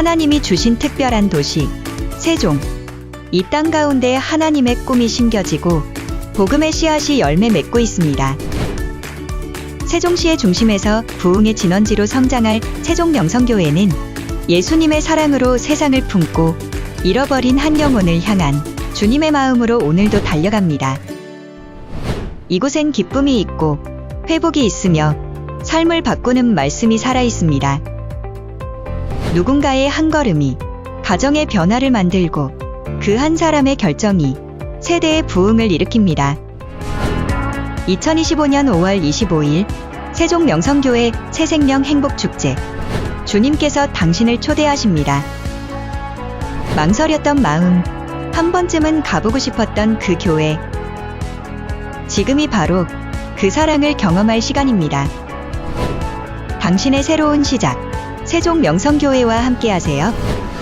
하나님이 주신 특별한 도시, 세종. 이 땅 가운데 하나님의 꿈이 심겨지고 복음의 씨앗이 열매 맺고 있습니다. 세종시의 중심에서 부흥의 진원지로 성장할 세종명성교회는 예수님의 사랑으로 세상을 품고 잃어버린 한 영혼을 향한 주님의 마음으로 오늘도 달려갑니다. 이곳엔 기쁨이 있고 회복이 있으며 삶을 바꾸는 말씀이 살아 있습니다. 누군가의 한 걸음이 가정의 변화를 만들고 그 한 사람의 결정이 세대의 부흥을 일으킵니다. 2025년 5월 25일 세종 명성교회 새생명 행복축제 주님께서 당신을 초대하십니다. 망설였던 마음, 한 번쯤은 가보고 싶었던 그 교회. 지금이 바로 그 사랑을 경험할 시간입니다. 당신의 새로운 시작, 세종 명성교회와 함께하세요.